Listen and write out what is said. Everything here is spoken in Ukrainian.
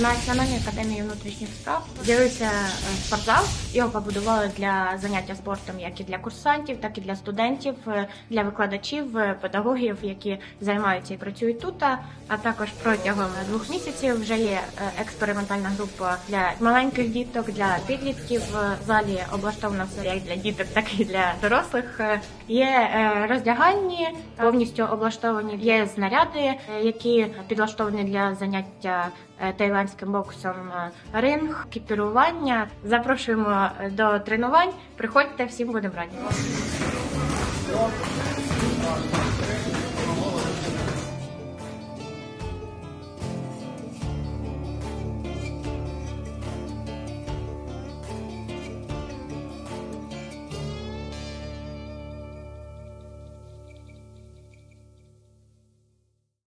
Національній академії внутрішніх справ з'явився е, спортзал. Його побудували для заняття спортом як і для курсантів, так і для студентів, е, для викладачів, е, педагогів, які займаються і працюють тут. А також протягом двох місяців вже є експериментальна група для маленьких діток, для підлітків. В залі облаштовано все як для діток, так і для дорослих. Є роздягальні, повністю облаштовані. Є знаряди, які підлаштовані для заняття е, тайландським боксом, е, ринг, кіпірування. Запрошуємо е, до тренувань. Приходьте, всім будемо раді.